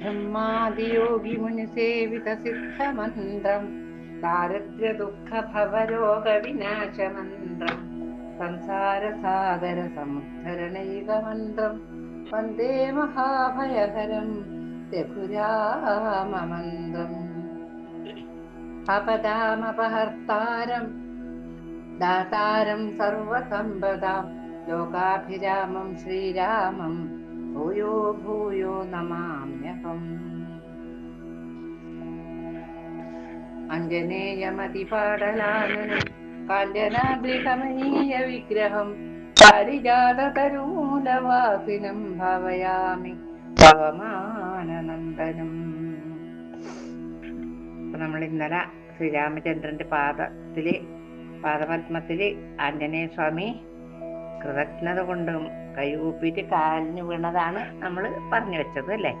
ബ്രഹ്മാദിയോഗി മുനിസേവിത സിദ്ധമന്ത്രം ദാരിദ്ര്യ ദുഃഖ ഭവരോഗ വിനാശമന്ത്രം സംസാര സാഗര സമുദ്ധരണൈക മന്ത്രം വന്ദേ മഹാഭയകരം രഘുരാമമന്ത്രം അപദാമപഹർത്താരം ദാതാരം സർവസമ്പദാം ലോകാഭിരാമം ശ്രീരാമം ഭൂയോ ഭൂയോ നമാമ്യഹം അഞ്ജനേയമതിപാടലാനനം കാഞ്ചനാദ്രികമനീയ വിഗ്രഹം പാരിജാതതരൂലവാസിനം ഭവയാമി ഭവമാനനന്ദനം നമ്മൾ ഇന്നലെ ശ്രീരാമചന്ദ്രന്റെ പാദത്തിൽ പാദപത്മത്തിൽ ആഞ്ജനേയ സ്വാമി കൃതജ്ഞത കൊണ്ടും കൈകൂപ്പിയിട്ട് കാലിന് വീണതാണ് നമ്മൾ പറഞ്ഞു വെച്ചത് അല്ലേ?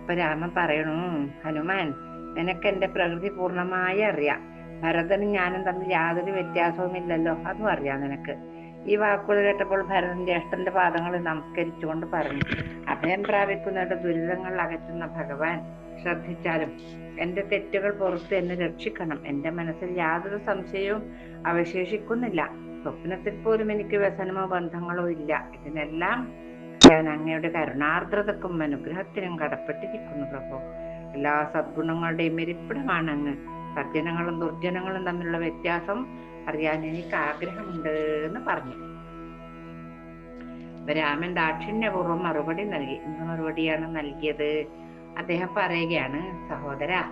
അപ്പൊ രാമൻ പറയണു ഹനുമാൻ നിനക്ക് എന്റെ പ്രകൃതി പൂർണമായി അറിയാം. ഭരതനും ഞാനും തമ്മിൽ യാതൊരു വ്യത്യാസവുമില്ലല്ലോ അതും അറിയാം നിനക്ക്. ഈ വാക്കുകൾ കേട്ടപ്പോൾ ഭരതൻ ജ്യേഷ്ഠന്റെ പാദങ്ങൾ നമസ്കരിച്ചുകൊണ്ട് പറഞ്ഞു അഭയം പ്രാപിക്കുന്നവരുടെ ദുരിതങ്ങൾ അകറ്റുന്ന ഭഗവാൻ ശ്രദ്ധിച്ചാലും എന്റെ തെറ്റുകൾ പുറത്ത് എന്നെ രക്ഷിക്കണം. എന്റെ മനസ്സിൽ യാതൊരു സംശയവും അവശേഷിക്കുന്നില്ല. സ്വപ്നത്തിൽ പോലും എനിക്ക് വ്യസനമോ ബന്ധങ്ങളോ ഇല്ല. ഇതിനെല്ലാം ഞാൻ അങ്ങയുടെ കരുണാർദ്രതക്കും അനുഗ്രഹത്തിനും കടപ്പെട്ടിരിക്കുന്നു പ്രഭു. എല്ലാ സദ്ഗുണങ്ങളുടെയും ഇരിപ്പിടമാണ് അങ്ങ്. സജ്ജനങ്ങളും ദുർജനങ്ങളും തമ്മിലുള്ള വ്യത്യാസം അറിയാൻ എനിക്ക് ആഗ്രഹമുണ്ട് എന്ന് പറഞ്ഞു. രാമൻ ദാക്ഷിണ്യപൂർവം മറുപടി നൽകി. എന്ത് മറുപടിയാണ് നൽകിയത്? അദ്ദേഹം പറയുകയാണ് സഹോദര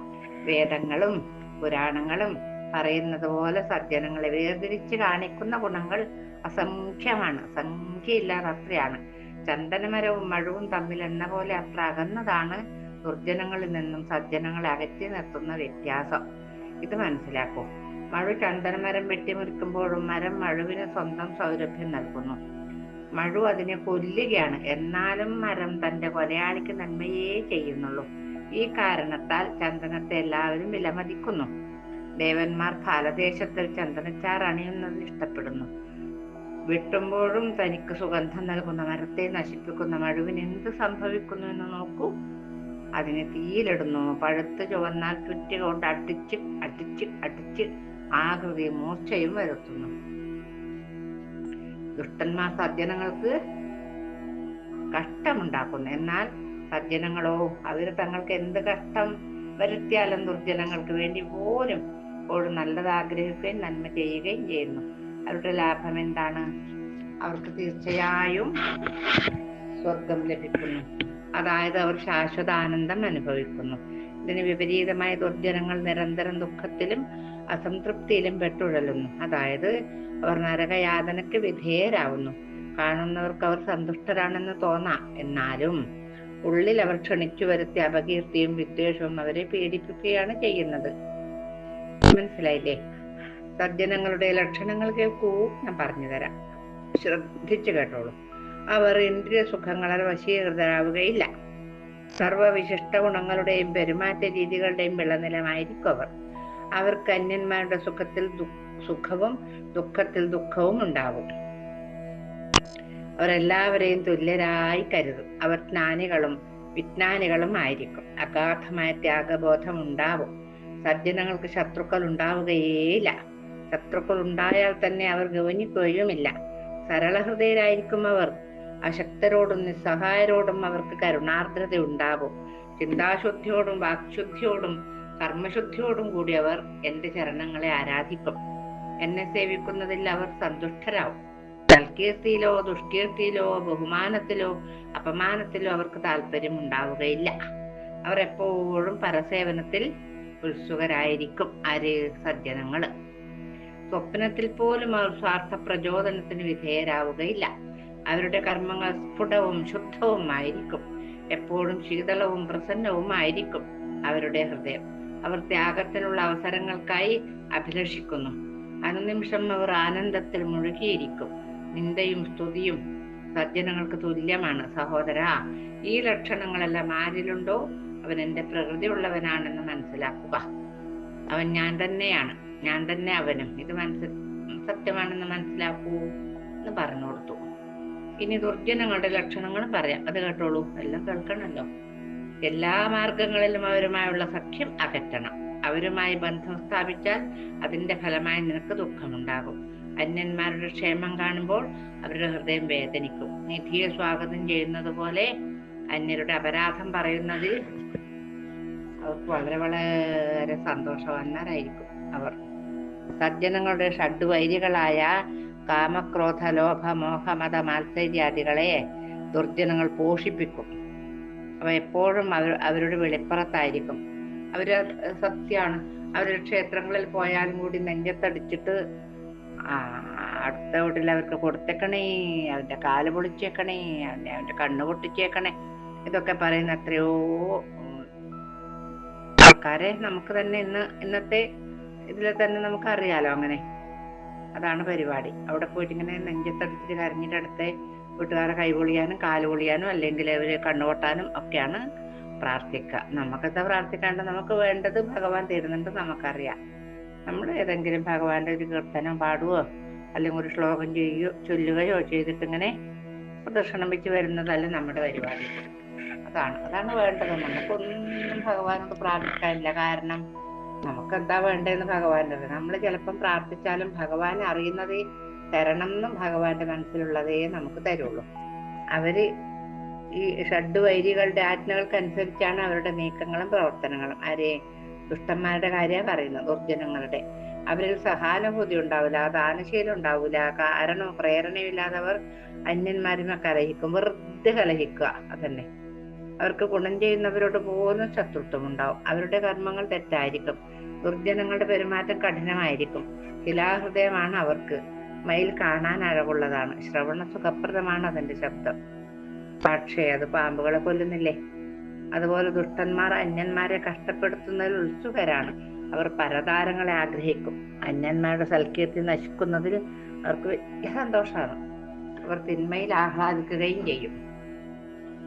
വേദങ്ങളും പുരാണങ്ങളും പറയുന്നത് പോലെ സജ്ജനങ്ങളെ വേർതിരിച്ച് കാണിക്കുന്ന ഗുണങ്ങൾ അസംഖ്യമാണ്. സംഖ്യയില്ലാതെ അത്രയാണ് ചന്ദനമരവും മഴവും തമ്മിൽ എന്ന പോലെ അത്ര അകന്നതാണ് ദുർജനങ്ങളിൽ നിന്നും സജ്ജനങ്ങളെ അകറ്റി നിർത്തുന്ന വ്യത്യാസം. ഇത് മനസ്സിലാക്കൂ. മഴു ചന്ദനമരം വെട്ടിമുറിക്കുമ്പോഴും മരം മഴുവിന് സ്വന്തം സൗരഭ്യം നൽകുന്നു. മഴു അതിനെ കൊല്ലുകയാണ്. എന്നാലും മരം തന്റെ കൊലയാളിക്ക് നന്മയേ ചെയ്യുന്നുള്ളൂ. ഈ കാരണത്താൽ ചന്ദനത്തെ എല്ലാവരും വിലമതിക്കുന്നു. ദേവന്മാർ ഫലദേശത്തിൽ ചന്ദനച്ചാർ അണിയുന്നത് ഇഷ്ടപ്പെടുന്നു. വെട്ടുമ്പോഴും തനിക്ക് സുഗന്ധം നൽകുന്ന മരത്തെ നശിപ്പിക്കുന്ന മഴുവിന് എന്ത് സംഭവിക്കുന്നു എന്ന് നോക്കൂ. അതിനെ തീയിലിടുന്നു. പഴുത്ത് ചുവന്നാൽ ചുറ്റി കൊണ്ട് അടിച്ച് അടിച്ച് അടിച്ച് ആകൃതി മൂർച്ചയും വരുത്തുന്നു. ദുഷ്ടന്മാർ സജ്ജനങ്ങൾക്ക് കഷ്ടമുണ്ടാക്കുന്നു. എന്നാൽ സജ്ജനങ്ങളോ അവർ തങ്ങൾക്ക് എന്ത് കഷ്ടം വരുത്തിയാലും ദുർജനങ്ങൾക്ക് വേണ്ടി പോലും എപ്പോഴും നല്ലത് ആഗ്രഹിക്കുകയും നന്മ ചെയ്യുകയും ചെയ്യുന്നു. അവരുടെ ലാഭം എന്താണ്? അവർക്ക് തീർച്ചയായും സ്വർഗം ലഭിക്കുന്നു. അതായത് അവർ ശാശ്വത ആനന്ദം അനുഭവിക്കുന്നു. ഇതിന് വിപരീതമായ ദുർജനങ്ങൾ നിരന്തരം ദുഃഖത്തിലും അസംതൃപ്തിയിലും പെട്ടുഴലുന്നു. അതായത് അവർ നരകയാതനയ്ക്ക് വിധേയരാകുന്നു കാണുന്നവർക്ക് അവർ സന്തുഷ്ടരാണെന്ന് തോന്നാം. എന്നാലും ഉള്ളിൽ അവർ ക്ഷണിച്ചു വരുത്തിയ അപകീർത്തിയും വിദ്വേഷവും അവരെ പീഡിപ്പിക്കുകയാണ് ചെയ്യുന്നത്. മനസ്സിലായില്ലേ? സജ്ജനങ്ങളുടെ ലക്ഷണങ്ങൾ കേൾക്കൂ ഞാൻ പറഞ്ഞു തരാം. ശ്രദ്ധിച്ചു കേട്ടോളൂ. അവർ ഇന്ദ്രിയ സുഖങ്ങളാൽ വശീകൃതരാവുകയില്ല. സർവവിശിഷ്ട ഗുണങ്ങളുടെയും പെരുമാറ്റ രീതികളുടെയും വിളനിലമായിരിക്കും അവർ. അവർക്ക് അന്യന്മാരുടെ സുഖത്തിൽ സുഖവും ദുഃഖത്തിൽ ദുഃഖവും ഉണ്ടാവും. അവരെല്ലാവരെയും തുല്യരായി കരുതും. അവർ ജ്ഞാനികളും വിജ്ഞാനികളും ആയിരിക്കും അഗാധമായ ത്യാഗബോധം ഉണ്ടാവും. സജ്ജനങ്ങൾക്ക് ശത്രുക്കൾ ഉണ്ടാവുകയേയില്ല ശത്രുക്കൾ ഉണ്ടായാൽ തന്നെ അവർ ഗവനിക്കുകയുമില്ല. സരളഹൃദയരായിരിക്കും അവർ. അശക്തരോടും നിസ്സഹായരോടും അവർക്ക് കരുണാർദ്രത ഉണ്ടാവും ചിന്താശുദ്ധിയോടും വാക്ശുദ്ധിയോടും കർമ്മശുദ്ധിയോടും കൂടി അവർ എന്റെ ചരണങ്ങളെ ആരാധിക്കും. എന്നെ സേവിക്കുന്നതിൽ അവർ സന്തുഷ്ടരാവും. സൽകീർത്തിയിലോ ദുഷ്കീർത്തിയിലോ ബഹുമാനത്തിലോ അപമാനത്തിലോ അവർക്ക് താല്പര്യം ഉണ്ടാവുകയില്ല അവർ എപ്പോഴും പരസേവനത്തിൽ ഉത്സുകരായിരിക്കും ആര് സജ്ജനങ്ങൾ. സ്വപ്നത്തിൽ പോലും അവർ സ്വാർത്ഥ പ്രചോദനത്തിന് വിധേയരാവുകയില്ല. അവരുടെ കർമ്മങ്ങൾ സ്ഫുടവും ശുദ്ധവുമായിരിക്കും. എപ്പോഴും ശീതളവും പ്രസന്നവും ആയിരിക്കും അവരുടെ ഹൃദയം. അവർ ത്യാഗത്തിനുള്ള അവസരങ്ങൾക്കായി അഭിലഷിക്കുന്നു. അനുനിമിഷം അവർ ആനന്ദത്തിൽ മുഴുകിയിരിക്കും. നിന്ദയും സ്തുതിയും സജ്ജനങ്ങൾക്ക് തുല്യമാണ്. സഹോദര ഈ ലക്ഷണങ്ങളെല്ലാം ആരിലുണ്ടോ? അവൻ എന്റെ പ്രകൃതി ഉള്ളവനാണെന്ന് മനസ്സിലാക്കുക. അവൻ ഞാൻ തന്നെയാണ്. ഞാൻ തന്നെ അവനും. ഇത് മനസ്സിൽ സത്യമാണെന്ന് മനസ്സിലാക്കൂ എന്ന് പറഞ്ഞു കൊടുത്തു. ഇനി ദുർജനങ്ങളുടെ ലക്ഷണങ്ങളും പറയാം. അത് കേട്ടോളൂ. എല്ലാം കേൾക്കണല്ലോ. എല്ലാ മാർഗങ്ങളിലും അവരുമായുള്ള സഖ്യം അകറ്റണം. അവരുമായി ബന്ധം സ്ഥാപിച്ചാൽ അതിന്റെ ഫലമായി നിനക്ക് ദുഃഖമുണ്ടാകും. അന്യന്മാരുടെ ക്ഷേമം കാണുമ്പോൾ അവരുടെ ഹൃദയം വേദനിക്കും. നിധിയെ സ്വാഗതം ചെയ്യുന്നത് പോലെ അന്യരുടെ അപരാധം പറയുന്നതിൽ അവർക്ക് വളരെ വളരെ സന്തോഷവാന്മാരായിരിക്കും അവർ. സജ്ജനങ്ങളുടെ ഷഡ്വൈരികളായ കാമക്രോധ ലോഭ മോഹ മത മാത്സര്യാദികളെ ദുർജനങ്ങൾ പോഷിപ്പിക്കും. അവ എപ്പോഴും അവർ അവരുടെ വെളിപ്പുറത്തായിരിക്കും. അവർ സത്യമാണ് അവരുടെ ക്ഷേത്രങ്ങളിൽ പോയാലും കൂടി നെഞ്ചത്തടിച്ചിട്ട് അടുത്ത വീട്ടിൽ അവർക്ക് കൊടുത്തേക്കണേ അവന്റെ കാൽ പൊളിച്ചേക്കണേ അവന്റെ കണ്ണ് പൊട്ടിച്ചേക്കണേ ഇതൊക്കെ പറയുന്ന എത്രയോ ആൾക്കാരെ നമുക്ക് തന്നെ ഇന്ന് ഇന്നത്തെ ഇതിൽ തന്നെ നമുക്ക് അറിയാലോ അങ്ങനെ. അതാണ് പരിപാടി. അവിടെ പോയിട്ട് ഇങ്ങനെ നെഞ്ചത്തടിച്ചിട്ട് കരഞ്ഞിട്ട് അടുത്ത് വീട്ടുകാരെ കൈ പൊളിയാനും കാൽ പൊളിയാനും അല്ലെങ്കിൽ അവർ കണ്ണുകൊട്ടാനും ഒക്കെയാണ് പ്രാർത്ഥിക്കുക. നമുക്കെന്താ പ്രാർത്ഥിക്കാണ്ട് നമുക്ക് വേണ്ടത് ഭഗവാൻ തരുന്നുണ്ട് നമുക്കറിയാം. നമ്മൾ ഏതെങ്കിലും ഭഗവാന്റെ ഒരു കീർത്തനം പാടുവോ അല്ലെങ്കിൽ ഒരു ശ്ലോകം ചെയ്യുകയോ ചൊല്ലുകയോ ചെയ്തിട്ട് ഇങ്ങനെ പ്രദക്ഷിണം വെച്ച് വരുന്നതല്ല നമ്മുടെ പരിപാടി. അതാണ് അതാണ് വേണ്ടത്. നമുക്കൊന്നും ഭഗവാനോട് പ്രാർത്ഥിക്കാനില്ല. കാരണം നമുക്ക് എന്താ വേണ്ടതെന്ന് ഭഗവാനറിയാം നമ്മൾ ചിലപ്പം പ്രാർത്ഥിച്ചാലും ഭഗവാൻ അറിയുന്നതേ തരണം എന്നും ഭഗവാന്റെ മനസ്സിലുള്ളതേ നമുക്ക് തരുള്ളൂ. അവർ ഈ ഷഡ് വൈരികളുടെ ആജ്ഞകൾക്കനുസരിച്ചാണ് അവരുടെ നീക്കങ്ങളും പ്രവർത്തനങ്ങളും. ആരെ? ദുഷ്ടന്മാരുടെ കാര്യമാണ് പറയുന്നത്. ദുർജനങ്ങളുടെ. അവരിൽ സഹാനുഭൂതി ഉണ്ടാവില്ല ദാനശീലം ഉണ്ടാവില്ല കാരണവും പ്രേരണയും ഇല്ലാതെ അവർ അന്യന്മാരുമെ കലഹിക്കും. വെറുതെ കലഹിക്കുക. അതന്നെ. അവർക്ക് ഗുണം ചെയ്യുന്നവരോട് പോലും ശത്രുത്വം ഉണ്ടാവും അവരുടെ കർമ്മങ്ങൾ തെറ്റായിരിക്കും. ദുർജനങ്ങളുടെ പെരുമാറ്റം കഠിനമായിരിക്കും. ശിലാഹൃദയമാണ് അവർക്ക്. മയിൽ കാണാൻ അഴകുള്ളതാണ് ശ്രവണ സുഖപ്രദമാണ് അതിന്റെ ശബ്ദം. പക്ഷേ അത് പാമ്പുകളെ കൊല്ലുന്നില്ലേ? അതുപോലെ ദുഷ്ടന്മാർ അന്യന്മാരെ കഷ്ടപ്പെടുത്തുന്നതിൽ ഉത്സുകരാണ്. അവർ പരതാരങ്ങളെ ആഗ്രഹിക്കും. അന്യന്മാരുടെ സൽക്കീർത്തി നശിക്കുന്നതിൽ അവർക്ക് വലിയ സന്തോഷമാണ്. അവർ തിന്മയിൽ ആഹ്ലാദിക്കുകയും ചെയ്യും.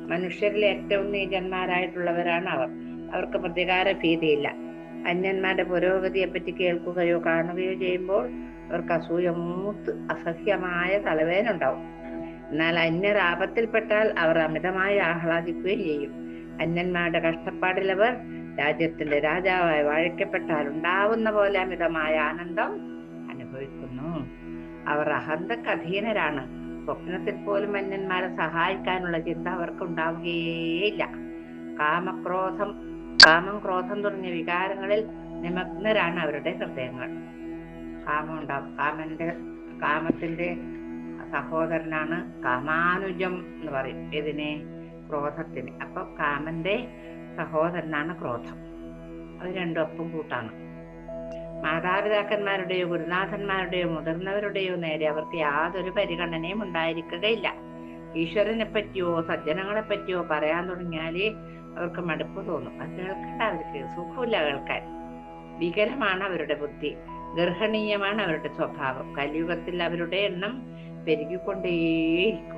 മനുഷ്യരിൽ ഏറ്റവും നീചന്മാരായിട്ടുള്ളവരാണ് അവർ. അവർക്ക് പ്രതികാര ഭീതിയില്ല അന്യന്മാരുടെ പുരോഗതിയെ പറ്റി കേൾക്കുകയോ കാണുകയോ ചെയ്യുമ്പോൾ അവർക്ക് അസൂയ മൂത്ത് അസഹ്യമായ തലവേദന ഉണ്ടാവും എന്നാൽ അന്യർ ആപത്തിൽപ്പെട്ടാൽ അവർ അമിതമായി ആഹ്ലാദിക്കുകയും ചെയ്യും. അന്യന്മാരുടെ കഷ്ടപ്പാടിലവർ രാജ്യത്തിന്റെ രാജാവായി വാഴിക്കപ്പെട്ടാൽ ഉണ്ടാവുന്ന പോലെ അമിതമായ ആനന്ദം അനുഭവിക്കുന്നു. അവർ അഹന്തക്ക് അധീനരാണ് സ്വപ്നത്തിൽ പോലും അന്യന്മാരെ സഹായിക്കാനുള്ള ചിന്ത അവർക്ക് ഉണ്ടാവുകയേയില്ല കാമക്രോധം കാമം ക്രോധം തുടങ്ങിയ വികാരങ്ങളിൽ നിമഗ്നരാണ് അവരുടെ ഹൃദയങ്ങൾ. കാമം ഉണ്ടാവും കാമന്റെ കാമത്തിന്റെ സഹോദരനാണ് കാമാനുജം എന്ന് പറയും. ഇതിനെ ക്രോധത്തിന്. അപ്പൊ കാമന്റെ സഹോദരനാണ് ക്രോധം. അത് രണ്ടും ഒപ്പം കൂട്ടാണ്. മാതാപിതാക്കന്മാരുടെയോ ഗുരുനാഥന്മാരുടെയോ മുതിർന്നവരുടെയോ നേരെ അവർക്ക് യാതൊരു പരിഗണനയും ഉണ്ടായിരിക്കുകയില്ല. ഈശ്വരനെ പറ്റിയോ സജ്ജനങ്ങളെ പറ്റിയോ പറയാൻ തുടങ്ങിയാൽ അവർക്ക് മടുപ്പ് തോന്നും. അത് കേൾക്കണ്ട അവർക്ക് സുഖമില്ല കേൾക്കാൻ. വികലമാണ് അവരുടെ ബുദ്ധി. ഗർഹണീയമാണ് അവരുടെ സ്വഭാവം. കലിയുഗത്തിൽ അവരുടെ എണ്ണം പെരുകിക്കൊണ്ടേയിരിക്കും.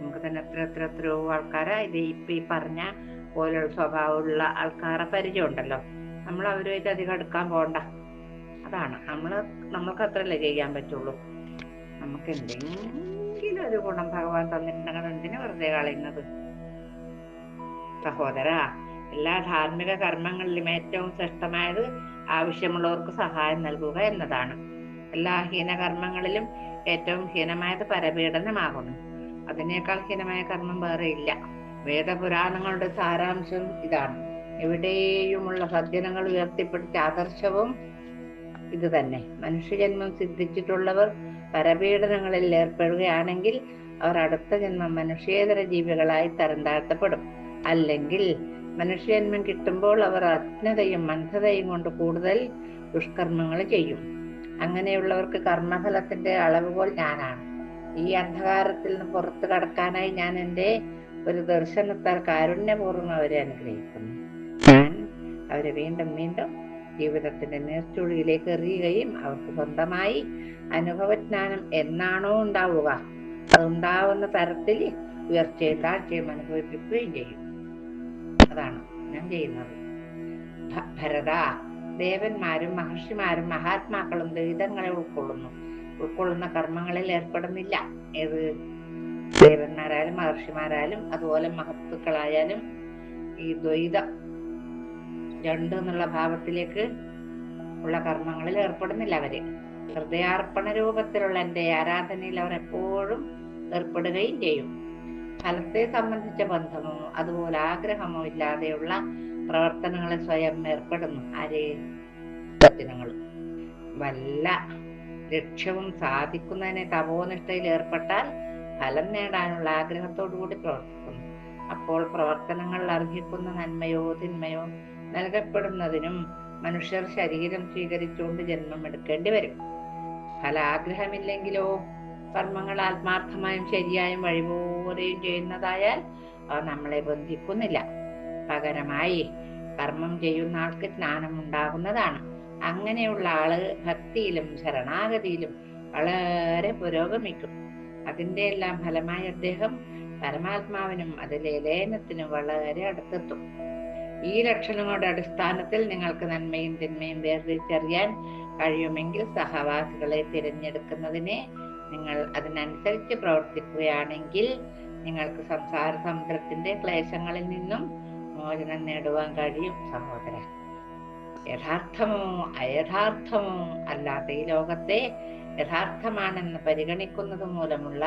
നമുക്ക് തന്നെ എത്ര എത്ര എത്രയോ ആൾക്കാരെ ഇത് ഇപ്പൊ ഈ പറഞ്ഞ പോലുള്ള സ്വഭാവമുള്ള ആൾക്കാരെ പരിചയം ഉണ്ടല്ലോ നമ്മൾ അവരുമായിട്ട് അധികം എടുക്കാൻ പോണ്ട. അതാണ്. നമ്മൾ നമുക്ക് അത്രല്ലേ ചെയ്യാൻ പറ്റുള്ളൂ. നമുക്ക് എന്തെങ്കിലും ഒരു ഗുണം ഭഗവാൻ തന്നിട്ടുണ്ടെങ്കിൽ എന്തിനു വെറുതെ കളയുന്നത്? സഹോദര എല്ലാ ധാർമ്മിക കർമ്മങ്ങളിലും ഏറ്റവും ശ്രേഷ്ഠമായത് ആവശ്യമുള്ളവർക്ക് സഹായം നൽകുക എന്നതാണ്. എല്ലാ ഹീനകർമ്മങ്ങളിലും ഏറ്റവും ഹീനമായത് പരപീഡനമാകുന്നു. അതിനേക്കാൾ ഹീനമായ കർമ്മം വേറെ ഇല്ല. വേദപുരാണങ്ങളുടെ സാരാംശം ഇതാണ്. എവിടെയുമുള്ള സജ്ജനങ്ങൾ ഉയർത്തിപ്പിടിച്ച ആദർശവും ഇത് തന്നെ മനുഷ്യജന്മം സിദ്ധിച്ചിട്ടുള്ളവർ പരപീഡനങ്ങളിൽ ഏർപ്പെടുകയാണെങ്കിൽ അവർ അടുത്ത ജന്മം മനുഷ്യേതര ജീവികളായി തരം താഴ്ത്തപ്പെടും അല്ലെങ്കിൽ മനുഷ്യജന്മം കിട്ടുമ്പോൾ അവർ അജ്ഞതയും മന്ധതയും കൊണ്ട് കൂടുതൽ ദുഷ്കർമ്മങ്ങൾ ചെയ്യും. അങ്ങനെയുള്ളവർക്ക് കർമ്മഫലത്തിന്റെ അളവുകോൽ ഞാനാണ്. ഈ അന്ധകാരത്തിൽ നിന്ന് പുറത്തു കടക്കാനായി ഞാൻ എന്റെ ഒരു ദർശനത്താൽ കാരുണ്യപൂർവം അവരെ അനുഗ്രഹിക്കുന്നു. ഞാൻ അവരെ വീണ്ടും വീണ്ടും ജീവിതത്തിന്റെ നേർച്ചുഴിയിലേക്ക് എറിയുകയും അവർക്ക് സ്വന്തമായി അനുഭവജ്ഞാനം എന്നാണോ ഉണ്ടാവുക. അതുണ്ടാവുന്ന തരത്തിൽ ഉയർച്ചയും താഴ്ചയും അനുഭവിപ്പിക്കുകയും ചെയ്യും. അതാണ് ഞാൻ ചെയ്യുന്നത്. ഭരത ദേവന്മാരും മഹർഷിമാരും മഹാത്മാക്കളും ദുരിതങ്ങളെ ഉൾക്കൊള്ളുന്നു. ഉൾക്കൊള്ളുന്ന കർമ്മങ്ങളിൽ ഏർപ്പെടുന്നില്ല. ഏത് ദേവന്മാരായാലും മഹർഷിമാരായാലും അതുപോലെ മഹത്തുക്കളായാലും ഈ ദ്വൈത രണ്ട് എന്നുള്ള ഭാവത്തിലേക്ക് ഉള്ള കർമ്മങ്ങളിൽ ഏർപ്പെടുന്നില്ല അവർ. ഹൃദയാർപ്പണ രൂപത്തിലുള്ള എന്റെ ആരാധനയിൽ അവർ എപ്പോഴും ഏർപ്പെടുകയും ചെയ്യും. ഫലത്തെ സംബന്ധിച്ച ബന്ധമോ അതുപോലെ ആഗ്രഹമോ ഇല്ലാതെയുള്ള പ്രവർത്തനങ്ങളിൽ സ്വയം ഏർപ്പെടുന്നു. സജ്ജനങ്ങൾ വല്ല ലക്ഷ്യവും സാധിക്കുന്നതിനെ തപോനിഷ്ഠയിൽ ഏർപ്പെട്ടാൽ ഫലം നേടാനുള്ള ആഗ്രഹത്തോടു കൂടി പ്രവർത്തിക്കുന്നു. അപ്പോൾ പ്രവർത്തനങ്ങൾ അർഹിക്കുന്ന നന്മയോ തിന്മയോ നൽകപ്പെടുന്നതിനും മനുഷ്യർ ശരീരം സ്വീകരിച്ചുകൊണ്ട് ജന്മം എടുക്കേണ്ടി വരും. ഫലാഗ്രഹമില്ലെങ്കിലോ കർമ്മങ്ങൾ ആത്മാർത്ഥമായും ശരിയായും വഴിപോലെയും ചെയ്യുന്നതായാൽ അവ നമ്മളെ ബന്ധിക്കുന്നില്ല. പകരമായി കർമ്മം ചെയ്യുന്ന ആൾക്ക് ജ്ഞാനം ഉണ്ടാകുന്നതാണ്. അങ്ങനെയുള്ള ആൾ ഭക്തിയിലും ശരണാഗതിയിലും വളരെ പുരോഗമിക്കും. അതിന്റെ എല്ലാം ഫലമായി അദ്ദേഹം പരമാത്മാവിനും അതിലെ ലയനത്തിനും വളരെ അടുത്തെത്തും. ഈ ലക്ഷണങ്ങളുടെ അടിസ്ഥാനത്തിൽ നിങ്ങൾക്ക് നന്മയും തിന്മയും വേർതിരിച്ചറിയാൻ കഴിയുമെങ്കിൽ സഹവാസികളെ തിരഞ്ഞെടുക്കുന്നതിനെ നിങ്ങൾ അതിനനുസരിച്ച് പ്രവർത്തിക്കുകയാണെങ്കിൽ നിങ്ങൾക്ക് സംസാര സമുദ്രത്തിന്റെ ക്ലേശങ്ങളിൽ നിന്നും മോചനം നേടുവാൻ കഴിയും സഹോദര. യഥാർത്ഥമോ അയഥാർത്ഥമോ അല്ലാത്ത ഈ ലോകത്തെ യഥാർത്ഥമാണെന്ന് പരിഗണിക്കുന്നത് മൂലമുള്ള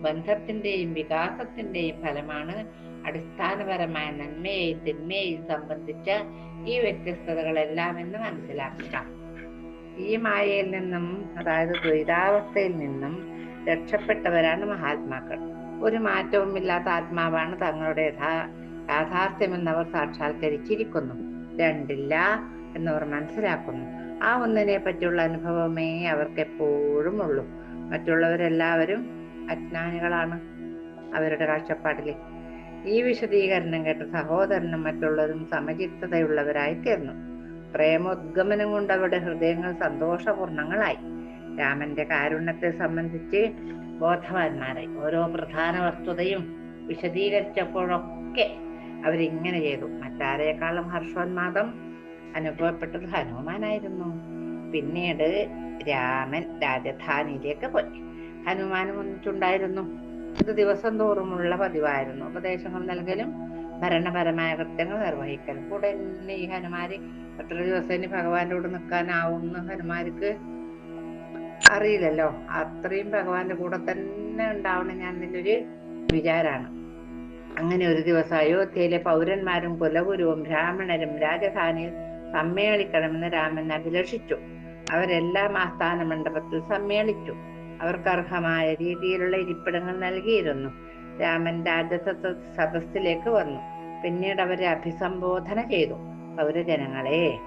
ബന്ധത്തിന്റെയും വികാസത്തിന്റെയും ഫലമാണ് അടിസ്ഥാനപരമായ നന്മയെയും തിന്മയെയും സംബന്ധിച്ച ഈ വ്യത്യസ്തതകളെല്ലാം എന്ന് മനസ്സിലാക്കുക ഈ മായയിൽ നിന്നും അതായത് ദ്വൈതാവസ്ഥയിൽ നിന്നും രക്ഷപ്പെട്ടവരാണ് മഹാത്മാക്കൾ. ഒരു മാറ്റവുമില്ലാത്ത ആത്മാവാണ് തങ്ങളുടെ യഥാ യാഥാർത്ഥ്യമെന്നവർ സാക്ഷാത്കരിച്ചിരിക്കുന്നു. രണ്ടില്ല എന്നവർ മനസ്സിലാക്കുന്നു. ആ ഒന്നിനെ പറ്റിയുള്ള അനുഭവമേ അവർക്ക് എപ്പോഴും ഉള്ളൂ. മറ്റുള്ളവരെല്ലാവരും അജ്ഞാനികളാണ്. അവരുടെ കാഴ്ചപ്പാടിൽ ഈ വിശദീകരണം കേട്ട സഹോദരനും മറ്റുള്ളതും സമചിത്തതയുള്ളവരായി തീർന്നു പ്രേമോദ്ഗമനം കൊണ്ട് അവരുടെ ഹൃദയങ്ങൾ സന്തോഷപൂർണങ്ങളായി. രാമന്റെ കാരുണ്യത്തെ സംബന്ധിച്ച് ബോധവാന്മാരായി. ഓരോ പ്രധാന വസ്തുതയും വിശദീകരിച്ചപ്പോഴൊക്കെ അവരിങ്ങനെ ചെയ്തു. മറ്റാരേക്കാളും ഹർഷോന്മാദം അനുഭവപ്പെട്ടത് ഹനുമാനായിരുന്നു. പിന്നീട് രാമൻ രാജധാനിയിലേക്ക് പോയി. ഹനുമാനും ഒന്നിച്ചുണ്ടായിരുന്നു. ഇത് ദിവസം തോറുമുള്ള പതിവായിരുന്നു. ഉപദേശങ്ങൾ നൽകലും ഭരണപരമായ കൃത്യങ്ങൾ നിർവഹിക്കൽ കൂടെ ഈ ഹനുമാരി എത്ര ദിവസം ഇനി ഭഗവാന്റെ കൂടെ നിൽക്കാനാവുന്ന ഹനുമാർക്ക് അറിയില്ലല്ലോ. അത്രയും ഭഗവാന്റെ കൂടെ തന്നെ ഉണ്ടാവണം ഞാൻ ഒരു വിചാരാണ്. അങ്ങനെ ഒരു ദിവസം അയോധ്യയിലെ പൗരന്മാരും കുലഗുരുവും ബ്രാഹ്മണരും രാജധാനിയിൽ സമ്മേളിക്കണമെന്ന് രാമൻ അഭിലഷിച്ചു. അവരെല്ലാം ആസ്ഥാന മണ്ഡപത്തിൽ സമ്മേളിച്ചു. അവർക്ക് അർഹമായ രീതിയിലുള്ള ഇരിപ്പിടങ്ങൾ നൽകിയിരുന്നു. രാമൻ രാജസത്വ സദസ്സിലേക്ക് വന്നു. പിന്നീട് അവരെ അഭിസംബോധന ചെയ്തു. പൗരജനങ്ങളെ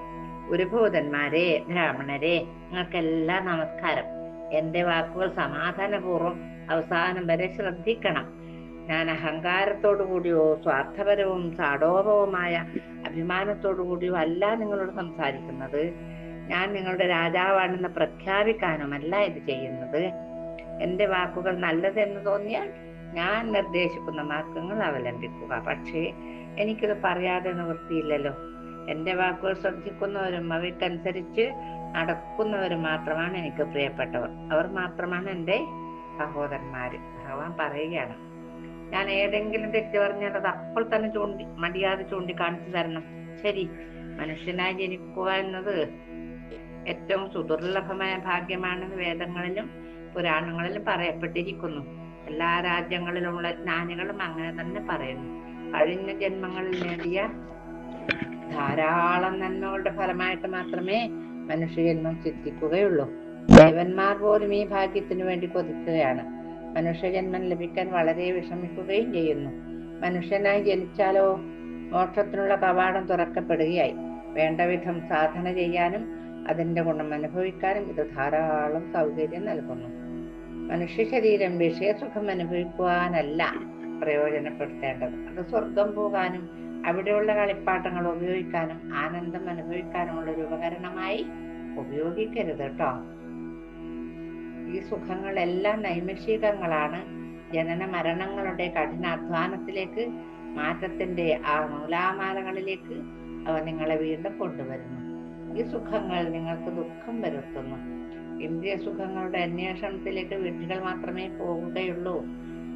ഉരുഭൂതന്മാരെ ബ്രാഹ്മണരെ നിങ്ങൾക്കെല്ലാം നമസ്കാരം. എന്റെ വാക്കുകൾ സമാധാനപൂർവം അവസാനം വരെ ശ്രദ്ധിക്കണം. ഞാൻ അഹങ്കാരത്തോടു കൂടിയോ സ്വാർത്ഥപരവും സാടോപവുമായ അഭിമാനത്തോടു കൂടിയോ അല്ല നിങ്ങളോട് സംസാരിക്കുന്നത്. ഞാൻ നിങ്ങളുടെ രാജാവാണെന്ന് പ്രഖ്യാപിക്കാനുമല്ല ഇത് ചെയ്യുന്നത്. എന്റെ വാക്കുകൾ നല്ലതെന്ന് തോന്നിയാൽ ഞാൻ നിർദ്ദേശിക്കുന്ന മാർഗങ്ങൾ അവലംബിക്കുക. പക്ഷേ എനിക്കിത് പറയാതെ നിവൃത്തിയില്ലല്ലോ. എന്റെ വാക്കുകൾ ശ്രദ്ധിക്കുന്നവരും അവയ്ക്കനുസരിച്ച് നടക്കുന്നവരും മാത്രമാണ് എനിക്ക് പ്രിയപ്പെട്ടവർ. അവർ മാത്രമാണ് എന്റെ സഹോദരന്മാർ ഭഗവാൻ പറയുകയാണ് ഞാൻ ഏതെങ്കിലും തെറ്റ് പറഞ്ഞാൽ അത് അപ്പോൾ തന്നെ ചൂണ്ടി മടിയാതെ ചൂണ്ടിക്കാണിച്ചു തരണം. ശരി മനുഷ്യനായി ജനിക്കുക എന്നത് ഏറ്റവും സുദുർലഭമായ ഭാഗ്യമാണെന്ന് വേദങ്ങളിലും പുരാണങ്ങളിലും പറയപ്പെട്ടിരിക്കുന്നു. എല്ലാ രാജ്യങ്ങളിലുമുള്ള ജ്ഞാനികളും അങ്ങനെ തന്നെ പറയുന്നു. കഴിഞ്ഞ ജന്മങ്ങളിൽ നേടിയ ധാരാളം നന്മകളുടെ ഫലമായിട്ട് മാത്രമേ മനുഷ്യജന്മം സിദ്ധിക്കുകയുള്ളൂ. ദേവന്മാർ പോലും ഈ ഭാഗ്യത്തിനു വേണ്ടി കൊതിക്കുകയാണ്. മനുഷ്യജന്മം ലഭിക്കാൻ വളരെ വിഷമിക്കുകയും ചെയ്യുന്നു. മനുഷ്യനായി ജനിച്ചാലോ മോക്ഷത്തിനുള്ള കവാടം തുറക്കപ്പെടുകയായി. വേണ്ട വിധം സാധന ചെയ്യാനും അതിന്റെ ഗുണം അനുഭവിക്കാനും ഇത് ധാരാളം സൗകര്യം നൽകുന്നു. മനുഷ്യ ശരീരം വിഷയസുഖം അനുഭവിക്കുവാനല്ല പ്രയോജനപ്പെടുത്തേണ്ടത്. അത് സ്വർഗം പോകാനും അവിടെയുള്ള കളിപ്പാട്ടങ്ങൾ ഉപയോഗിക്കാനും ആനന്ദം അനുഭവിക്കാനുമുള്ള ഒരു ഉപകരണമായി ഉപയോഗിക്കരുത് കേട്ടോ ഈ സുഖങ്ങളെല്ലാം നൈമിഷികങ്ങളാണ്. ജനന മരണങ്ങളുടെ കഠിനാധ്വാനത്തിലേക്ക് മാറ്റത്തിന്റെ ആ നൂലാമാലകളിലേക്ക് അവ നിങ്ങളെ വീണ്ടും കൊണ്ടുവരുന്നു. ഈ സുഖങ്ങൾ നിങ്ങൾക്ക് ദുഃഖം വരുത്തുന്നു. ഇന്ദ്രിയ സുഖങ്ങളുടെ അന്വേഷണത്തിലേക്ക് വീട്ടുകൾ മാത്രമേ പോവുകയുള്ളൂ.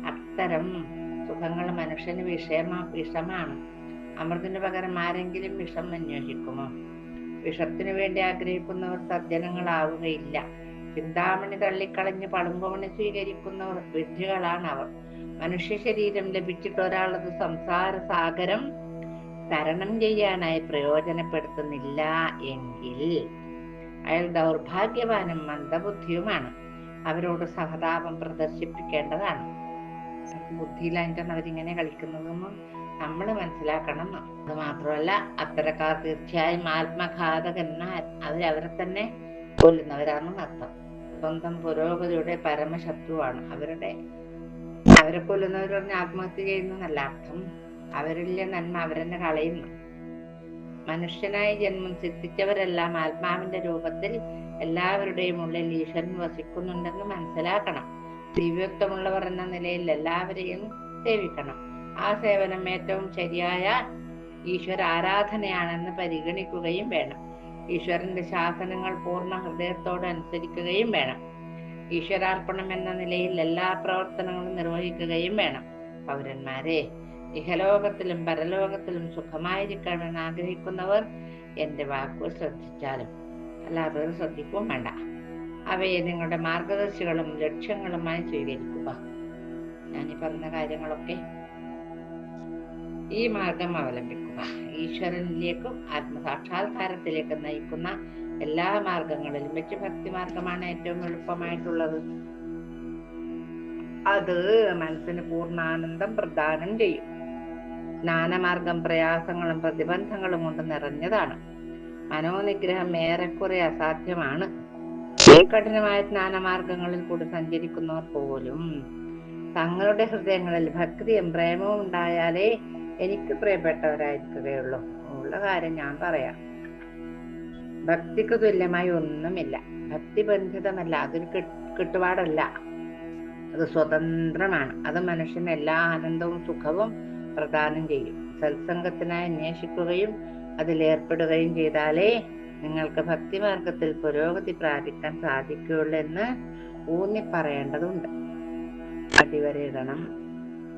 അത്തരം സുഖങ്ങൾ മനുഷ്യന് വിഷമ വിഷമാണ്. അമൃതിന് പകരം ആരെങ്കിലും വിഷം അന്വേഷിക്കുമോ? വിഷത്തിനു വേണ്ടി ആഗ്രഹിക്കുന്നവർ സജ്ജനങ്ങളാവുകയില്ല. ചിന്താമണി തള്ളിക്കളഞ്ഞ് പളുമ്പമണി സ്വീകരിക്കുന്നവർ വിഡ്ഢികളാണ് അവർ മനുഷ്യ ശരീരം ലഭിച്ചിട്ട് ഒരാളത് സംസാര സാഗരം തരണം ചെയ്യാനായി പ്രയോജനപ്പെടുത്തുന്നില്ല എങ്കിൽ അയാൾ ദൗർഭാഗ്യവാനും മന്ദബുദ്ധിയുമാണ്. അവരോട് സഹതാപം പ്രദർശിപ്പിക്കേണ്ടതാണ്. ബുദ്ധിയിലായിട്ടാണ് അവരിങ്ങനെ കളിക്കുന്നതെന്നും നമ്മൾ മനസ്സിലാക്കണം. അത് മാത്രമല്ല അത്തരക്കാർ തീർച്ചയായും ആത്മഘാതകന്മാർ. അവരവരെ തന്നെ കൊല്ലുന്നവരാണെന്ന് അർത്ഥം സ്വന്തം പുരോഗതിയുടെ പരമശത്രുവാണ്. അവരുടെ അവരെ കൊല്ലുന്നവർ പറഞ്ഞ ആത്മഹത്യ ചെയ്യുന്നു എന്നല്ല അർത്ഥം. അവരിലെ നന്മ അവരെന്നെ കളയുന്നു. മനുഷ്യനായി ജന്മം സിദ്ധിച്ചവരെല്ലാം ആത്മാവിന്റെ രൂപത്തിൽ എല്ലാവരുടെയും ഉള്ളിൽ ഈശ്വരൻ വസിക്കുന്നുണ്ടെന്ന് മനസ്സിലാക്കണം. ദിവ്യത്വമുള്ളവർ എന്ന നിലയിൽ എല്ലാവരെയും സേവിക്കണം. ആ സേവനം ഏറ്റവും ശരിയായ ഈശ്വര ആരാധനയാണെന്ന് പരിഗണിക്കുകയും വേണം. ഈശ്വരന്റെ ശാസനങ്ങൾ പൂർണ ഹൃദയത്തോടെ അനുസരിക്കുകയും വേണം. ഈശ്വരാർപ്പണം എന്ന നിലയിൽ എല്ലാ പ്രവർത്തനങ്ങളും നിർവഹിക്കുകയും വേണം. പൗരന്മാരെ ഇഹലോകത്തിലും പരലോകത്തിലും സുഖമായിരിക്കണമെന്ന് ആഗ്രഹിക്കുന്നവർ എന്റെ വാക്കുകൾ ശ്രദ്ധിച്ചാലും അല്ലാത്തവർ ശ്രദ്ധിക്കുകയും വേണ്ട. അവയെ നിങ്ങളുടെ മാർഗദർശികളും ലക്ഷ്യങ്ങളുമായി സ്വീകരിക്കുക. ഞാൻ ഈ പറഞ്ഞ കാര്യങ്ങളൊക്കെ ഈ മാർഗം അവലംബിക്കുക. ഈശ്വരനിലേക്കും ആത്മസാക്ഷാത്കാരത്തിലേക്കും നയിക്കുന്ന എല്ലാ മാർഗങ്ങളിലും വെച്ച് ഭക്തി മാർഗമാണ് ഏറ്റവും എളുപ്പമായിട്ടുള്ളത്. അത് മനസ്സിന് പൂർണാനന്ദം പ്രദാനം ചെയ്യും. ജ്ഞാനമാർഗം പ്രയാസങ്ങളും പ്രതിബന്ധങ്ങളും കൊണ്ട് നിറഞ്ഞതാണ്. മനോനിഗ്രഹം ഏറെക്കുറെ അസാധ്യമാണ്. കഠിനമായ ജ്ഞാനമാർഗങ്ങളിൽ കൂടി സഞ്ചരിക്കുന്നവർ പോലും തങ്ങളുടെ ഹൃദയങ്ങളിൽ ഭക്തിയും പ്രേമവും ഉണ്ടായാലേ എനിക്ക് പ്രിയപ്പെട്ടവരായിരിക്കുകയുള്ളൂ. ഉള്ള കാര്യം ഞാൻ പറയാം. ഭക്തിക്ക് തുല്യമായി ഒന്നുമില്ല. ഭക്തിബന്ധിതമല്ല. അതൊരു കിട്ടുപാടല്ല. അത് സ്വതന്ത്രമാണ്. അത് മനുഷ്യന് എല്ലാ ആനന്ദവും സുഖവും പ്രദാനം ചെയ്യും. സത്സംഗത്തിനായി അന്വേഷിക്കുകയും അതിലേർപ്പെടുകയും ചെയ്താലേ നിങ്ങൾക്ക് ഭക്തിമാർഗത്തിൽ പുരോഗതി പ്രാപിക്കാൻ സാധിക്കുകയുള്ളൂ എന്ന് ഊന്നി പറയേണ്ടതുണ്ട്. അടിവരയിടണം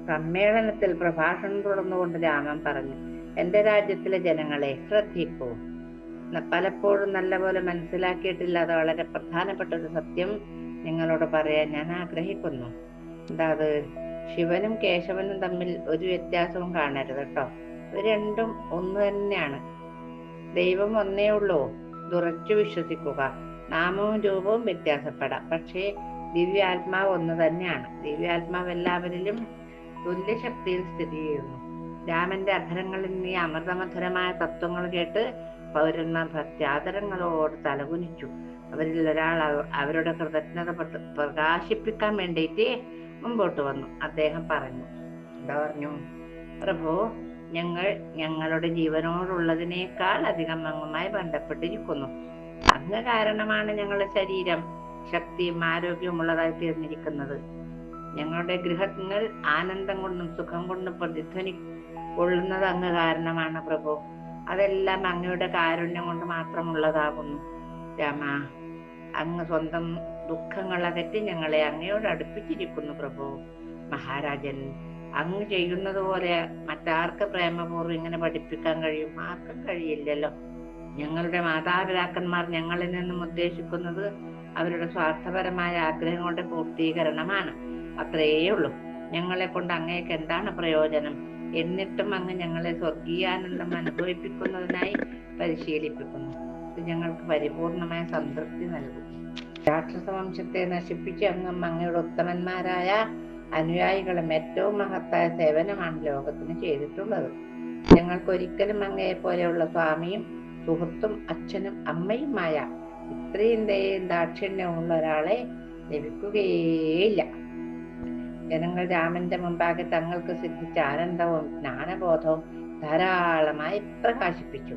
സമ്മേളനത്തിൽ പ്രഭാഷണം തുടർന്നുകൊണ്ട് രാമൻ പറഞ്ഞു എന്റെ രാജ്യത്തിലെ ജനങ്ങളെ ശ്രദ്ധിക്കൂ. പലപ്പോഴും നല്ലപോലെ മനസ്സിലാക്കിയിട്ടില്ലാതെ വളരെ പ്രധാനപ്പെട്ട ഒരു സത്യം നിങ്ങളോട് പറയാൻ ഞാൻ ആഗ്രഹിക്കുന്നു. എന്താ അത്? ശിവനും കേശവനും തമ്മിൽ ഒരു വ്യത്യാസവും കാണരുത് കേട്ടോ. ഇവ രണ്ടും ഒന്ന് തന്നെയാണ്. ദൈവം ഒന്നേ ഉള്ളൂ. തുറച്ചു വിശ്വസിക്കുക. നാമവും രൂപവും വ്യത്യാസപ്പെടാം. പക്ഷേ ദിവ്യാത്മാവ് ഒന്ന് തന്നെയാണ്. ദിവ്യാത്മാവ് എല്ലാവരിലും തുല്യശക്തിയിൽ സ്ഥിതി ചെയ്യുന്നു. രാമന്റെ അധരങ്ങളിൽ നീ അമൃതമധുരമായ തത്വങ്ങൾ കേട്ട് പൗരന്മാർ ഭക്ത്യാദരങ്ങളോട് തലകുനിച്ചു. അവരിൽ ഒരാൾ അവരുടെ കൃതജ്ഞത പ്രകാശിപ്പിക്കാൻ വേണ്ടിയിട്ട് മുമ്പോട്ട് വന്നു. അദ്ദേഹം പറഞ്ഞു എന്താ പറഞ്ഞു? പ്രഭു ഞങ്ങൾ ഞങ്ങളുടെ ജീവനോടുള്ളതിനേക്കാൾ അധികം അങ്ങുമായി ബന്ധപ്പെട്ടിരിക്കുന്നു. അങ്ങ് കാരണമാണ് ഞങ്ങളുടെ ശരീരം ശക്തിയും ആരോഗ്യവും ഉള്ളതായി തീർന്നിരിക്കുന്നത്. ഞങ്ങളുടെ ഗൃഹങ്ങൾ ആനന്ദം കൊണ്ടും സുഖം കൊണ്ടും പ്രതിധ്വനി കൊള്ളുന്നത് അങ്ങ് കാരണമാണ് പ്രഭു. അതെല്ലാം അങ്ങയുടെ കാരുണ്യം കൊണ്ട് മാത്രമുള്ളതാകുന്നു. രാമ. അങ്ങ് സ്വന്തം ദുഃഖങ്ങൾ അകറ്റി ഞങ്ങളെ അങ്ങയോട് അടുപ്പിച്ചിരിക്കുന്നു പ്രഭു. മഹാരാജൻ അങ്ങ് ചെയ്യുന്നത് പോലെ മറ്റാർക്ക് പ്രേമപൂർവം ഇങ്ങനെ പഠിപ്പിക്കാൻ കഴിയും? ആർക്കും കഴിയില്ലല്ലോ. ഞങ്ങളുടെ മാതാപിതാക്കന്മാർ ഞങ്ങളിൽ നിന്നും ഉദ്ദേശിക്കുന്നത് അവരുടെ സ്വാർത്ഥപരമായ ആഗ്രഹങ്ങളുടെ പൂർത്തീകരണമാണ്. അത്രയേ ഉള്ളൂ. ഞങ്ങളെ കൊണ്ട് അങ്ങേക്ക് എന്താണ് പ്രയോജനം? എന്നിട്ടും അങ്ങ് ഞങ്ങളെ സ്വർഗീയാനന്ദം അനുഭവിപ്പിക്കുന്നതിനായി പരിശീലിപ്പിക്കുന്നു. ഇത് ഞങ്ങൾക്ക് പരിപൂർണമായ സംതൃപ്തി നൽകും. രാക്ഷസ വംശത്തെ നശിപ്പിച്ച് അങ്ങും അങ്ങയുടെ ഉത്തമന്മാരായ അനുയായികളും ഏറ്റവും മഹത്തായ സേവനമാണ് ലോകത്തിന് ചെയ്തിട്ടുള്ളത്. ഞങ്ങൾക്ക് ഒരിക്കലും അങ്ങയെ പോലെയുള്ള സ്വാമിയും സുഹൃത്തും അച്ഛനും അമ്മയുമായ ഇത്രയും ദയയും ദാക്ഷിണ്യമുള്ള ഒരാളെ ലഭിക്കുകയേയില്ല. ജനങ്ങൾ രാമന്റെ മുമ്പാകെ തങ്ങൾക്ക് സിദ്ധിച്ച ആനന്ദവും ജ്ഞാനബോധവും ധാരാളമായി പ്രകാശിപ്പിച്ചു.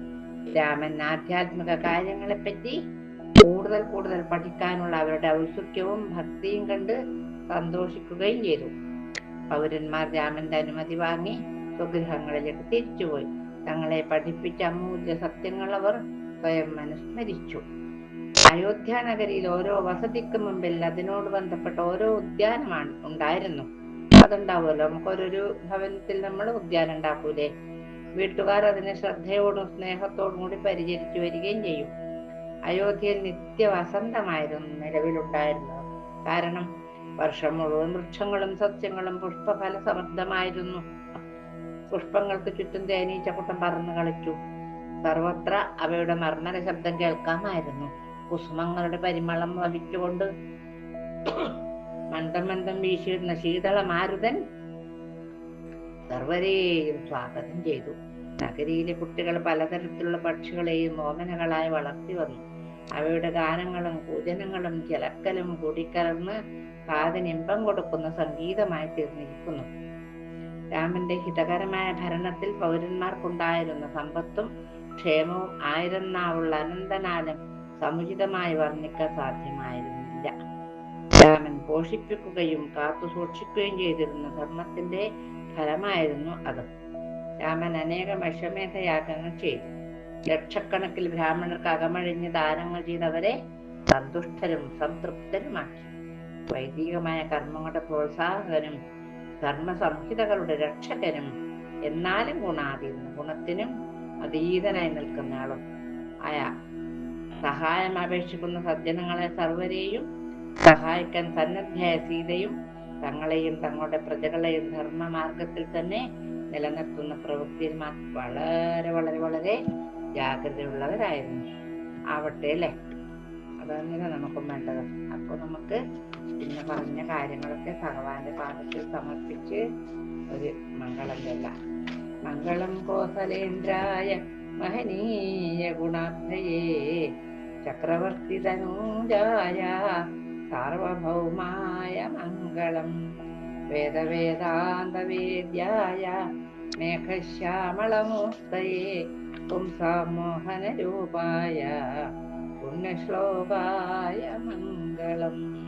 രാമൻ ആധ്യാത്മിക കാര്യങ്ങളെപ്പറ്റി കൂടുതൽ കൂടുതൽ പഠിക്കാനുള്ള അവരുടെ ഔത്സുക്യവും ഭക്തിയും കണ്ട് സന്തോഷിക്കുകയും ചെയ്തു. പൗരന്മാർ രാമന്റെ അനുമതി വാങ്ങി സ്വഗൃഹങ്ങളിലേക്ക് തിരിച്ചുപോയി. തങ്ങളെ പഠിപ്പിച്ച അമൂല്യ സത്യങ്ങൾ അവർ സ്വയം അനുസ്മരിച്ചു. അയോധ്യ നഗരിയിൽ ഓരോ വസതിക്ക് മുമ്പിൽ അതിനോട് ബന്ധപ്പെട്ട ഓരോ ഉദ്യാനമാണ് ഉണ്ടായിരുന്നു. അതുണ്ടാവുമല്ലോ. നമുക്ക് ഓരോരു ഭവനത്തിൽ നമ്മൾ ഉദ്യാനം ഉണ്ടാക്കൂലേ? വീട്ടുകാർ അതിനെ ശ്രദ്ധയോടും സ്നേഹത്തോടും കൂടി പരിചരിച്ചു വരികയും ചെയ്യും. അയോധ്യയിൽ നിത്യവസന്തമായിരുന്നു നിലവിലുണ്ടായിരുന്നത്. കാരണം വർഷം മുഴുവൻ വൃക്ഷങ്ങളും സസ്യങ്ങളും പുഷ്പഫല സമൃദ്ധമായിരുന്നു പുഷ്പങ്ങൾക്ക് ചുറ്റും തേനീച്ചക്കൂട്ടം പറന്ന് കളിച്ചു. സർവത്ര അവയുടെ മർമ്മര ശബ്ദം കേൾക്കാമായിരുന്നു. കുസുമങ്ങളുടെ പരിമളം വഹിച്ചുകൊണ്ട് മന്ദം മന്ദം വീശിയിരുന്ന ശീതള മാരുതൻ സർവരെയും സ്വാഗതം ചെയ്തു. നഗരിയിലെ കുട്ടികൾ പലതരത്തിലുള്ള പക്ഷികളെയും ഓമനകളായി വളർത്തി വന്നു. അവയുടെ ഗാനങ്ങളും കൂജനങ്ങളും ചിലക്കലും കൂടിക്കലർന്ന് കാതിനിമ്പം കൊടുക്കുന്ന സംഗീതമായി തീർന്നിരിക്കുന്നു. രാമന്റെ ഹിതകരമായ ഭരണത്തിൽ പൗരന്മാർക്കുണ്ടായിരുന്ന സമ്പത്തും ക്ഷേമവും ആയിരം നാവുള്ള അനന്തനാലും സമുചിതമായി വർണിക്കാൻ സാധ്യമായിരുന്നില്ല. രാമൻ പോഷിപ്പിക്കുകയും കാത്തു സൂക്ഷിക്കുകയും ചെയ്തിരുന്ന ധർമ്മത്തിന്റെ ഫലമായിരുന്നു അത്. രാമൻ അനേകം അശ്വമേധയാഗങ്ങൾ ചെയ്തു. ലക്ഷക്കണക്കിൽ ബ്രാഹ്മണർക്ക് അകമഴിഞ്ഞ് ദാനങ്ങൾ ചെയ്തവരെ സന്തുഷ്ടരും സംതൃപ്തരുമാക്കി. വൈദികമായ കർമ്മങ്ങളുടെ പ്രോത്സാഹകനും ധർമ്മസംഹിതകളുടെ രക്ഷകനും എന്നാലും ഗുണാതീർന്ന ഗുണത്തിനും അതീതനായി നിൽക്കുന്ന ആളും ആയ സഹായം അപേക്ഷിക്കുന്ന സജ്ജനങ്ങളെ സർവരെയും സഹായിക്കാൻ സന്നദ്ധയായ സീതയും തങ്ങളെയും തങ്ങളുടെ പ്രജകളെയും ധർമ്മമാർഗത്തിൽ തന്നെ നിലനിർത്തുന്ന പ്രവൃത്തിയിൽ വളരെ വളരെ വളരെ ജാഗ്രതയുള്ളവരായിരുന്നു. ആവട്ടെ അല്ലേ? അതങ്ങനെ നമുക്കും വേണ്ടത്. അപ്പോൾ നമുക്ക് പിന്നെ പറഞ്ഞ കാര്യങ്ങളൊക്കെ ഭഗവാന്റെ പാദത്തിൽ സമർപ്പിച്ച് ഒരു മംഗളം മംഗളം കോസലേന്ദ്രായ മഹനീയ ഗുണാത്മയേ ചക്രവർത്തി തനൂജായ സാർവഭൗമായ മംഗളം. വേദവേദാന്തവേദ്യായ മേഘശ്യാമളമൂർത്തയേ പുംസാമോഹനരൂപായ പുണ്യശ്ലോകായ മംഗളം.